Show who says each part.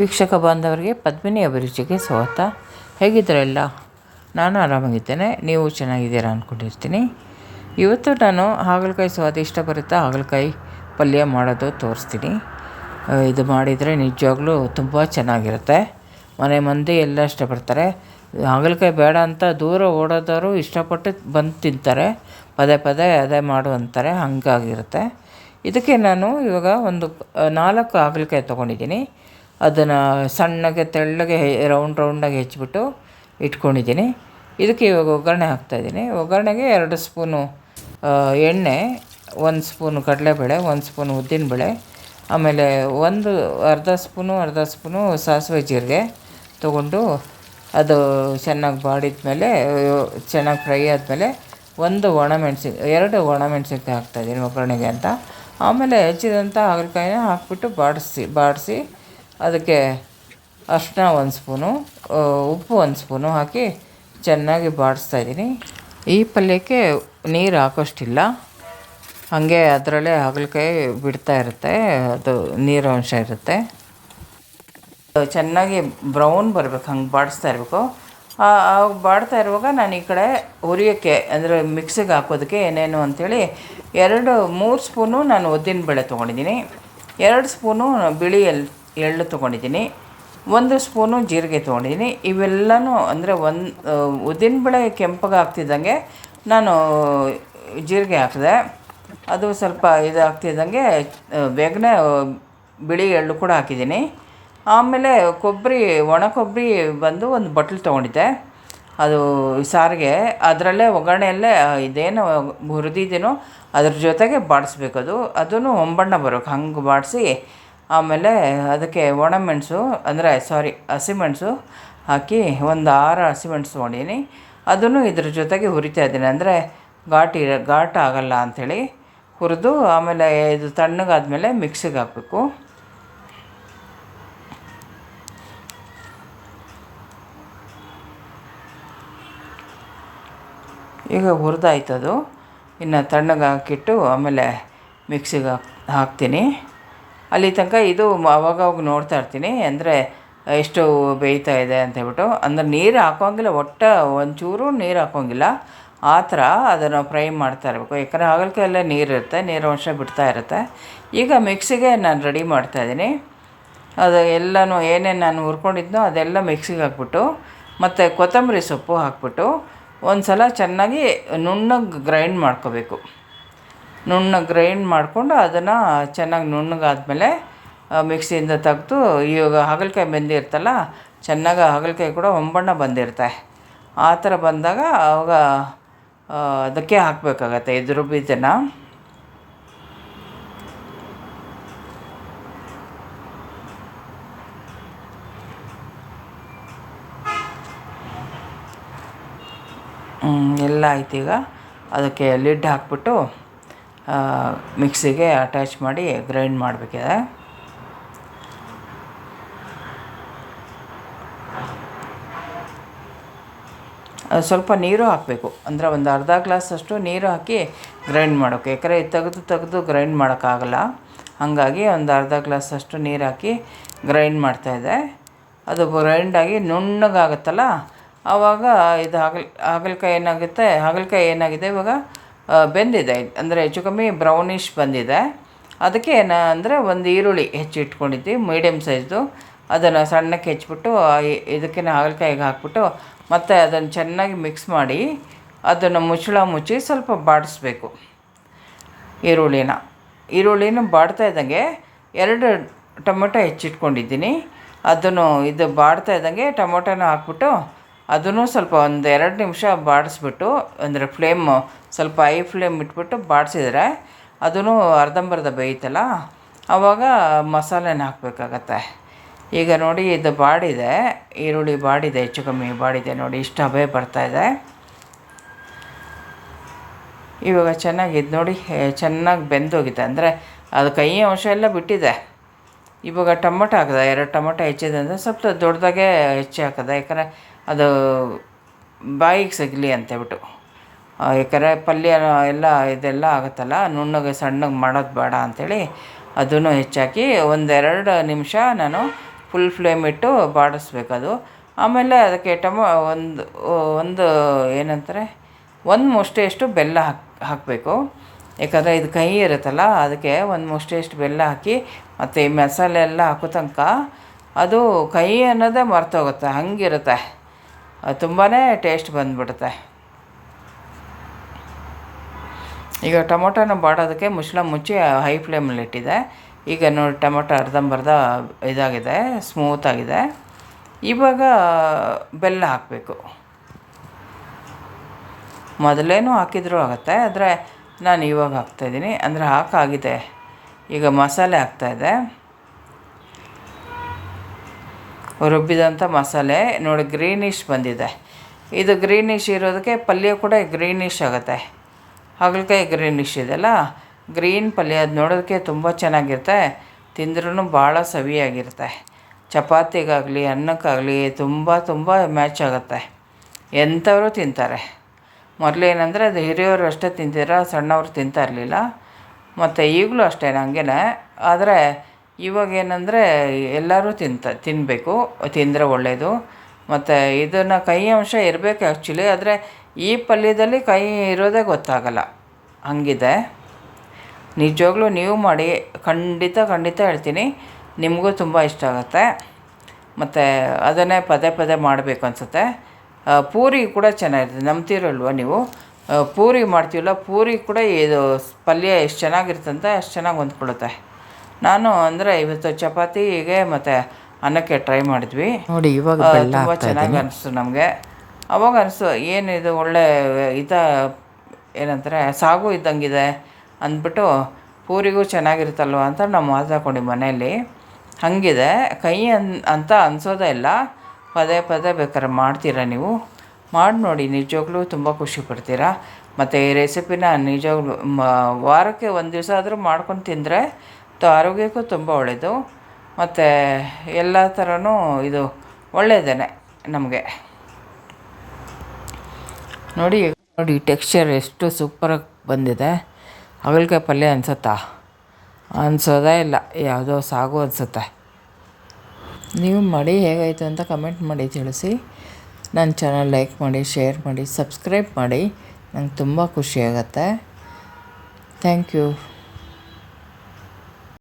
Speaker 1: ವೀಕ್ಷಕ ಬಾಂಧವರಿಗೆ ಪದ್ಮಿನಿ ಅಭಿರುಚಿಗೆ ಸ್ವಾಗತ. ಹೇಗಿದ್ದರೆಲ್ಲ? ನಾನು ಆರಾಮಾಗಿದ್ದೇನೆ. ನೀವು ಚೆನ್ನಾಗಿದ್ದೀರಾ ಅಂದ್ಕೊಂಡಿರ್ತೀನಿ. ಇವತ್ತು ನಾನು ಹಾಗಲಕಾಯಿ ಸ್ವಾದಿಷ್ಟಭರಿತ ಹಾಗಲಕಾಯಿ ಪಲ್ಯ ಮಾಡೋದು ತೋರಿಸ್ತೀನಿ. ಇದು ಮಾಡಿದರೆ ನಿಜವಾಗ್ಲೂ ತುಂಬ ಚೆನ್ನಾಗಿರುತ್ತೆ. ಮನೆ ಮಂದಿ ಎಲ್ಲ ಇಷ್ಟಪಡ್ತಾರೆ. ಹಾಗಲಕಾಯಿ ಬೇಡ ಅಂತ ದೂರ ಓಡೋದವರು ಇಷ್ಟಪಟ್ಟು ಬಂದು ತಿಂತಾರೆ. ಪದೇ ಪದೇ ಅದೇ ಮಾಡು ಅಂತಾರೆ. ಹಾಗಾಗಿರುತ್ತೆ. ಇದಕ್ಕೆ ನಾನು ಇವಾಗ ಒಂದು ನಾಲ್ಕು ಹಾಗಲಕಾಯಿ ತೊಗೊಂಡಿದ್ದೀನಿ. ಅದನ್ನು ಸಣ್ಣಗೆ, ತೆಳ್ಳಗೆ ರೌಂಡ್ ರೌಂಡಾಗಿ ಹೆಚ್ಚಿಬಿಟ್ಟು ಇಟ್ಕೊಂಡಿದ್ದೀನಿ. ಇದಕ್ಕೆ ಇವಾಗ ಒಗ್ಗರಣೆ ಹಾಕ್ತಾಯಿದ್ದೀನಿ ಒಗ್ಗರಣೆಗೆ ಎರಡು ಸ್ಪೂನು ಎಣ್ಣೆ, ಒಂದು ಸ್ಪೂನು ಕಡಲೆಬೇಳೆ, ಒಂದು ಸ್ಪೂನು ಉದ್ದಿನಬೇಳೆ, ಆಮೇಲೆ ಒಂದು ಅರ್ಧ ಸ್ಪೂನು ಅರ್ಧ ಸ್ಪೂನು ಸಾಸಿವೆ ಜೀರಿಗೆ ತೊಗೊಂಡು ಅದು ಚೆನ್ನಾಗಿ ಬಾಡಿದ ಮೇಲೆ, ಚೆನ್ನಾಗಿ ಫ್ರೈ ಆದಮೇಲೆ ಒಂದು ಒಣಮೆಣಸಿ, ಎರಡು ಒಣಮೆಣಸಿನ್ಕಾಯಿ ಹಾಕ್ತಾಯಿದ್ದೀನಿ ಒಗ್ಗರಣೆಗೆ ಅಂತ. ಆಮೇಲೆ ಹೆಚ್ಚಿದಂಥ ಹಾಗಲಕಾಯಿನ ಹಾಕ್ಬಿಟ್ಟು ಬಾಡಿಸಿ ಬಾಡಿಸಿ ಅದಕ್ಕೆ ಅರಿಶಿನ ಒಂದು ಸ್ಪೂನು ಉಪ್ಪು ಒಂದು ಸ್ಪೂನು ಹಾಕಿ ಚೆನ್ನಾಗಿ ಬಾಡಿಸ್ತಾ ಇದ್ದೀನಿ. ಈ ಪಲ್ಯಕ್ಕೆ ನೀರು ಹಾಕೋಷ್ಟಿಲ್ಲ. ಹಾಗೆ ಅದರಲ್ಲೇ ಹಾಗಲಕಾಯಿ ಬಿಡ್ತಾ ಇರುತ್ತೆ, ಅದು ನೀರು ಅಂಶ ಇರುತ್ತೆ. ಚೆನ್ನಾಗಿ ಬ್ರೌನ್ ಬರಬೇಕು, ಹಂಗೆ ಬಾಡಿಸ್ತಾ ಇರಬೇಕು. ಆವಾಗ ಬಾಡ್ತಾ ಇರುವಾಗ ನಾನು ಈ ಕಡೆ ಹುರಿಯೋಕ್ಕೆ, ಅಂದರೆ ಮಿಕ್ಸಿಗೆ ಹಾಕೋದಕ್ಕೆ ಏನೇನು ಅಂಥೇಳಿ ಎರಡು, ಮೂರು ಸ್ಪೂನು ನಾನು ಉದ್ದಿನಬೇಳೆ ತೊಗೊಂಡಿದ್ದೀನಿ. ಎರಡು ಸ್ಪೂನು ಬಿಳಿ ಎಲ್ ಎಳ್ಳು ತೊಗೊಂಡಿದ್ದೀನಿ, ಒಂದು ಸ್ಪೂನು ಜೀರಿಗೆ ತೊಗೊಂಡಿದ್ದೀನಿ. ಇವೆಲ್ಲನೂ ಅಂದರೆ ಒಂದು ಉದ್ದಿನಬೇಳೆ ಕೆಂಪಗೆ ಆಗ್ತಿದ್ದಂಗೆ ನಾನು ಜೀರಿಗೆ ಹಾಕಿದೆ. ಅದು ಸ್ವಲ್ಪ ಇದಾಗ್ತಿದ್ದಂಗೆ ಆಗ್ತಿದ್ದಂಗೆ ಬೇಗನೆ ಬಿಳಿ ಎಳ್ಳು ಕೂಡ ಹಾಕಿದ್ದೀನಿ. ಆಮೇಲೆ ಕೊಬ್ಬರಿ, ಒಣ ಕೊಬ್ಬರಿ ಬಂದು ಒಂದು ಬಟ್ಲು ತೊಗೊಂಡಿದ್ದೆ. ಅದು ಸಾರಿಗೆ, ಅದರಲ್ಲೇ ಒಗ್ಗರಣೆಯಲ್ಲೇ ಇದೇನು ಹುರಿದಿದ್ದೀನೋ ಅದ್ರ ಜೊತೆಗೆ ಬಾಡಿಸ್ಬೇಕು ಅದು ಅದನ್ನು ಒಂಬಣ್ಣ ಬರೋಕೆ, ಹಂಗೆ ಬಾಡಿಸಿ ಆಮೇಲೆ ಅದಕ್ಕೆ ಒಣಮೆಣಸು ಅಂದರೆ ಸಾರಿ ಹಸಿಮೆಣಸು ಹಾಕಿ ಒಂದು ಆರು ಹಸಿಮೆಣಸು ಮಾಡೀನಿ ಅದನ್ನು ಇದ್ರ ಜೊತೆಗೆ ಹುರಿತಾ ಇದ್ದೀನಿ. ಅಂದರೆ ಘಾಟಿ, ಘಾಟ ಆಗಲ್ಲ ಅಂಥೇಳಿ ಹುರಿದು ಆಮೇಲೆ ಇದು ತಣ್ಣಗಾದಮೇಲೆ ಮಿಕ್ಸಿಗೆ ಹಾಕಬೇಕು. ಈಗ ಹುರಿದಾಯ್ತದು. ಇನ್ನು ತಣ್ಣಗಾಕಿಟ್ಟು ಆಮೇಲೆ ಮಿಕ್ಸಿಗೆ ಹಾಕ್, ಹಾಕ್ತೀನಿ. ಅಲ್ಲಿ ತನಕ ಇದು ಅವಾಗ ಅವಾಗವಾಗ ನೋಡ್ತಾ ಇರ್ತೀನಿ. ಅಂದರೆ ಎಷ್ಟು ಬೇಯ್ತಾ ಇದೆ ಅಂತ ಹೇಳ್ಬಿಟ್ಟು. ಅಂದರೆ, ನೀರು ಹಾಕೋಂಗಿಲ್ಲ ಒಟ್ಟು ಒಂಚೂರು ನೀರು ಹಾಕೋಂಗಿಲ್ಲ ಆ ಥರ ಅದನ್ನು ಫ್ರೈ ಮಾಡ್ತಾ ಇರಬೇಕು. ಯಾಕಂದರೆ ಹಾಗಲಕಾಯಲ್ಲೇ ನೀರು ಇರುತ್ತೆ, ನೀರು ಅಂಶ ಬಿಡ್ತಾ ಇರುತ್ತೆ. ಈಗ ಮಿಕ್ಸಿಗೆ ನಾನು ರೆಡಿ ಮಾಡ್ತಾಯಿದ್ದೀನಿ ಅದು ಎಲ್ಲನೂ ಏನೇನು ನಾನು ಹುರ್ಕೊಂಡಿದ್ನೋ ಅದೆಲ್ಲ ಮಿಕ್ಸಿಗೆ ಹಾಕ್ಬಿಟ್ಟು, ಮತ್ತು ಕೊತ್ತಂಬರಿ ಸೊಪ್ಪು ಹಾಕ್ಬಿಟ್ಟು ಒಂದು ಸಲ ಚೆನ್ನಾಗಿ ನುಣ್ಣಗೆ ಗ್ರೈಂಡ್ ಮಾಡ್ಕೋಬೇಕು. ನುಣ್ಣಗೆ ಗ್ರೈಂಡ್ ಮಾಡಿಕೊಂಡು ಅದನ್ನು ಚೆನ್ನಾಗಿ ನುಣ್ಣಗಾದ್ಮೇಲೆ ಮಿಕ್ಸಿಯಿಂದ ತೆಗೆದು ಇವಾಗ ಹಾಗಲಕಾಯಿ ಬೆಂದಿರ್ತಲ್ಲ ಚೆನ್ನಾಗಿ ಹಾಗಲಕಾಯಿ ಕೂಡ ಒಂಬಣ್ಣ ಬಂದಿರುತ್ತೆ. ಆ ಥರ ಬಂದಾಗ ಆವಾಗ ಅದಕ್ಕೆ ಹಾಕಬೇಕಾಗತ್ತೆ ಇದು ಬೀಜನ. ಎಲ್ಲ ಆಯ್ತು ಈಗ. ಅದಕ್ಕೆ ಲಿಡ್ ಹಾಕ್ಬಿಟ್ಟು ಮಿಕ್ಸಿಗೆ ಅಟ್ಯಾಚ್ ಮಾಡಿ ಗ್ರೈಂಡ್ ಮಾಡಬೇಕಿದೆ. ಸ್ವಲ್ಪ ನೀರು ಹಾಕಬೇಕು. ಅಂದರೆ ಒಂದು ಅರ್ಧ ಗ್ಲಾಸಷ್ಟು ನೀರು ಹಾಕಿ ಗ್ರೈಂಡ್ ಮಾಡೋಕೆ. ಯಾಕಂದರೆ ತೆಗೆದು ತೆಗೆದು ಗ್ರೈಂಡ್ ಮಾಡೋಕ್ಕಾಗಲ್ಲ. ಹಾಗಾಗಿ ಒಂದು ಅರ್ಧ ಗ್ಲಾಸಷ್ಟು ನೀರು ಹಾಕಿ ಗ್ರೈಂಡ್ ಮಾಡ್ತಾಯಿದ್ದೆ ಅದು ಗ್ರೈಂಡಾಗಿ ನುಣ್ಣಗಾಗುತ್ತಲ್ಲ, ಆವಾಗ ಇದು ಹಾಗಲ್, ಹಾಗಲಕಾಯಿ ಏನಾಗುತ್ತೆ, ಹಾಗಲಕಾಯಿ ಏನಾಗಿದೆ ಇವಾಗ? ಬೆಂದಿದೆ. ಅಂದರೆ ಹೆಚ್ಚು ಕಮ್ಮಿ ಬ್ರೌನಿಷ್ ಬಂದಿದೆ. ಅದಕ್ಕೆ ಏನು ಅಂದರೆ ಒಂದು ಈರುಳ್ಳಿ ಹೆಚ್ಚಿಟ್ಕೊಂಡಿದ್ವಿ ಮೀಡಿಯಮ್ ಸೈಜ್ದು ಅದನ್ನು ಸಣ್ಣಕ್ಕೆ ಹೆಚ್ಚಿಬಿಟ್ಟು ಇದಕ್ಕೆ ಹಾಗಲಕಾಯಿಗೆ ಹಾಕ್ಬಿಟ್ಟು, ಮತ್ತು ಅದನ್ನು ಚೆನ್ನಾಗಿ ಮಿಕ್ಸ್ ಮಾಡಿ, ಅದನ್ನು ಮುಚ್ಚಳ ಮುಚ್ಚಿ ಸ್ವಲ್ಪ ಬಾಡಿಸ್ಬೇಕು ಈರುಳ್ಳಿನ. ಈರುಳ್ಳಿನ ಬಾಡ್ತಾ ಇದ್ದಂಗೆ ಎರಡು ಟೊಮೊಟೊ ಹೆಚ್ಚಿಟ್ಕೊಂಡಿದ್ದೀನಿ ಅದನ್ನು ಇದು ಬಾಡ್ತಾ ಇದ್ದಂಗೆ ಟೊಮೊಟೊನ ಹಾಕ್ಬಿಟ್ಟು ಅದನ್ನು ಸ್ವಲ್ಪ ಒಂದು ಎರಡು ನಿಮಿಷ ಬಾಡಿಸ್ಬಿಟ್ಟು, ಅಂದರೆ ಫ್ಲೇಮ್ ಸ್ವಲ್ಪ ಐ ಫ್ಲೇಮ್ ಇಟ್ಬಿಟ್ಟು ಬಾಡಿಸಿದ್ರೆ ಅದನ್ನು ಅರ್ಧಂಬರ್ಧ ಬೇಯ್ತಲ್ಲ ಆವಾಗ ಮಸಾಲೆನ ಹಾಕಬೇಕಾಗತ್ತೆ. ಈಗ ನೋಡಿ ಇದು ಬಾಡಿದೆ, ಈರುಳ್ಳಿ ಬಾಡಿದೆ, ಹೆಚ್ಚು ಕಮ್ಮಿ ಬಾಡಿದೆ ನೋಡಿ, ಇಷ್ಟು ಹಬೆ ಬರ್ತಾಯಿದೆ ಇವಾಗ ಚೆನ್ನಾಗಿ ಇದು ನೋಡಿ ಚೆನ್ನಾಗಿ ಬೆಂದೋಗಿದೆ. ಅಂದರೆ ಅದು ಕೈ ಅಂಶ ಎಲ್ಲ ಬಿಟ್ಟಿದೆ. ಇವಾಗ ಟೊಮೊಟೊ ಹಾಕಿದೆ, ಎರಡು ಟೊಮೊಟೊ ಹೆಚ್ಚಿದೆ ಅಂದರೆ ಸ್ವಲ್ಪ ದೊಡ್ಡದಾಗೆ ಹೆಚ್ಚಿ ಹಾಕಿದೆ. ಯಾಕಂದರೆ ಅದು ಬಾಯಿಗೆ ಸಿಗಲಿ ಅಂತೇಳ್ಬಿಟ್ಟು. ಯಾಕಂದರೆ ಪಲ್ಯ ಎಲ್ಲ ಇದೆಲ್ಲ ಆಗುತ್ತಲ್ಲ, ನುಣ್ಣಗೆ ಸಣ್ಣಗೆ ಮಾಡೋದು ಬೇಡ ಅಂಥೇಳಿ ಅದನ್ನು ಹೆಚ್ಚಾಕಿ ಒಂದೆರಡು ನಿಮಿಷ ನಾನು ಫುಲ್ ಫ್ಲೇಮ್ ಇಟ್ಟು ಬಾಡಿಸ್ಬೇಕು ಅದು ಆಮೇಲೆ ಅದಕ್ಕೆ ಟಮ, ಒಂದು ಒಂದು ಏನಂತಾರೆ, ಒಂದು ಮುಷ್ಟಿಯಷ್ಟು ಬೆಲ್ಲ ಹಾಕಿ, ಹಾಕಬೇಕು. ಯಾಕಂದರೆ ಇದು ಕಹಿ ಇರುತ್ತಲ್ಲ, ಅದಕ್ಕೆ ಒಂದು ಮುಷ್ಟಿಯಷ್ಟು ಬೆಲ್ಲ ಹಾಕಿ ಮತ್ತು ಈ ಮಸಾಲೆ ಎಲ್ಲ ಹಾಕೋ ತನಕ ಅದು ಕಹಿ ಅನ್ನೋದೇ ಮರ್ತೋಗುತ್ತೆ, ಹಂಗಿರುತ್ತೆ. ತುಂಬಾ ಟೇಸ್ಟ್ ಬಂದುಬಿಡುತ್ತೆ. ಈಗ ಟೊಮೊಟೊನ ಬಾಡೋದಕ್ಕೆ ಮುಚ್ಚಳ ಮುಚ್ಚಿ ಹೈ ಫ್ಲೇಮಲ್ಲಿ ಇಟ್ಟಿದೆ. ಈಗ ನೋಡಿ ಟೊಮೊಟೊ ಅರ್ಧಂಬರ್ಧ ಇದಾಗಿದೆ ಸ್ಮೂತಾಗಿದೆ ಇವಾಗ ಬೆಲ್ಲ ಹಾಕಬೇಕು. ಮೊದಲೇನು ಹಾಕಿದರೂ ಆಗುತ್ತೆ, ಆದರೆ ನಾನು ಇವಾಗ ಹಾಕ್ತಾಯಿದ್ದೀನಿ ಅಂದರೆ ಹಾಕಾಗಿದೆ. ಈಗ ಮಸಾಲೆ ಹಾಕ್ತಾಯಿದ್ದೆ ರುಬ್ಬಿದಂಥ ಮಸಾಲೆ. ನೋಡಿ ಗ್ರೀನಿಶ್ ಬಂದಿದೆ. ಇದು ಗ್ರೀನಿಶ್ ಇರೋದಕ್ಕೆ ಪಲ್ಯ ಕೂಡ ಗ್ರೀನಿಶ್ ಆಗುತ್ತೆ. ಹಾಗಲಕಾಯಿ ಗ್ರೀನಿಶ್ ಇದೆಯಲ್ಲ? ಗ್ರೀನ್ ಪಲ್ಯ, ಅದು ನೋಡೋದಕ್ಕೆ ತುಂಬ ಚೆನ್ನಾಗಿರುತ್ತೆ. ತಿಂದ್ರೂ ಭಾಳ ಸವಿಯಾಗಿರುತ್ತೆ. ಚಪಾತಿಗಾಗಲಿ, ಅನ್ನಕ್ಕಾಗಲಿ ತುಂಬ ತುಂಬ ಮ್ಯಾಚ್ ಆಗುತ್ತೆ. ಎಂಥವರು ತಿಂತಾರೆ. ಮೊದಲೇನಂದರೆ ಅದು ಹಿರಿಯವರು ಅಷ್ಟೇ ತಿಂತೀರ, ಸಣ್ಣವರು ತಿಂತಾ ಇರಲಿಲ್ಲ. ಮತ್ತು ಈಗಲೂ ಅಷ್ಟೇ ನನಗೇನೆ ಆದರೆ ಇವಾಗ ಏನಂದರೆ ಎಲ್ಲರೂ ತಿಂತ ತಿನ್ನಬೇಕು ತಿಂದರೆ ಒಳ್ಳೆಯದು ಮತ್ತು ಇದನ್ನು ಕಹಿ ಅಂಶ ಇರಬೇಕು ಆ್ಯಕ್ಚುಲಿ ಆದರೆ ಈ ಪಲ್ಯದಲ್ಲಿ ಕಹಿ ಇರೋದೇ ಗೊತ್ತಾಗಲ್ಲ. ಹಂಗಿದೆ. ನಿಜವಾಗ್ಲೂ ನೀವು ಮಾಡಿ, ಖಂಡಿತ ಖಂಡಿತ ಹೇಳ್ತೀನಿ, ನಿಮಗೂ ತುಂಬ ಇಷ್ಟ ಆಗುತ್ತೆ. ಮತ್ತು ಅದನ್ನೇ ಪದೇ ಪದೇ ಮಾಡಬೇಕು ಅನಿಸುತ್ತೆ. ಪೂರಿ ಕೂಡ ಚೆನ್ನಾಗಿರ್ತದೆ ನಂಬ್ತಿರಲ್ವ ನೀವು? ಪೂರಿ ಮಾಡ್ತೀವಲ್ಲ, ಪೂರಿ ಕೂಡ ಇದು ಪಲ್ಯ ಎಷ್ಟು ಚೆನ್ನಾಗಿರ್ತಂತೆ ಅಷ್ಟು ಚೆನ್ನಾಗಿ ಹೊಂದ್ಕೊಳ್ಳುತ್ತೆ. ನಾನು ಅಂದರೆ ಇವತ್ತು ಚಪಾತಿಗೆ ಮತ್ತು ಅನ್ನಕ್ಕೆ ಟ್ರೈ ಮಾಡಿದ್ವಿ.
Speaker 2: ನೋಡಿ ಇವಾಗ
Speaker 1: ತುಂಬ ಚೆನ್ನಾಗಿ ಅನಿಸ್ತು ನಮಗೆ. ಅವಾಗ ಅನಿಸ್ತು ಏನು ಇದು ಒಳ್ಳೆ ಇದ ಏನಂತಾರೆ ಸಾಗು ಇದ್ದಂಗಿದೆ ಅಂದ್ಬಿಟ್ಟು ಪೂರಿಗೂ ಚೆನ್ನಾಗಿರುತ್ತಲ್ವ ಅಂತ ನಾವು ಮಾತಾಡ್ಕೊಂಡು ಮನೆಯಲ್ಲಿ. ಹಾಗಿದೆ ಕೈ ಅನ್ ಅಂತ ಅನ್ಸೋದೇ ಇಲ್ಲ. ಪದೇ ಪದೇ ಬೇಕಾದ್ರೆ ಮಾಡ್ತೀರಾ ನೀವು? ಮಾಡಿ ನೋಡಿ ನಿಜವಾಗ್ಲೂ ತುಂಬ ಖುಷಿ ಪಡ್ತೀರಾ? ಮತ್ತು ಈ ರೆಸಿಪಿನ ನಿಜವಾಗ್ಲೂ ಮ ವಾರಕ್ಕೆ ಒಂದು ದಿವಸ ಆದರೂ ಮಾಡ್ಕೊಂಡು ತಿಂದರೆ ತ ಆರೋಗ್ಯಕ್ಕೂ ತುಂಬ ಒಳ್ಳೆಯದು ಮತ್ತು ಎಲ್ಲ ಥರನೂ ಇದು ಒಳ್ಳೆಯದೇ ನಮಗೆ. ನೋಡಿ ನೋಡಿ ಟೆಕ್ಸ್ಚರ್ ಎಷ್ಟು ಸೂಪರಾಗಿ ಬಂದಿದೆ. ಹಾಗಲಕಾಯಿ ಪಲ್ಯ ಅನಿಸುತ್ತಾ? ಅನಿಸೋದೇ ಇಲ್ಲ, ಯಾವುದೋ ಸಾಗು ಅನಿಸುತ್ತೆ. ನೀವು ಮಾಡಿ ಹೇಗಾಯಿತು ಅಂತ ಕಮೆಂಟ್ ಮಾಡಿ ತಿಳಿಸಿ. ನನ್ನ ಚಾನಲ್ ಲೈಕ್ ಮಾಡಿ ಶೇರ್ ಮಾಡಿ ಸಬ್ಸ್ಕ್ರೈಬ್ ಮಾಡಿ. ನಂಗೆ ತುಂಬ ಖುಷಿ ಆಗುತ್ತೆ. Thank you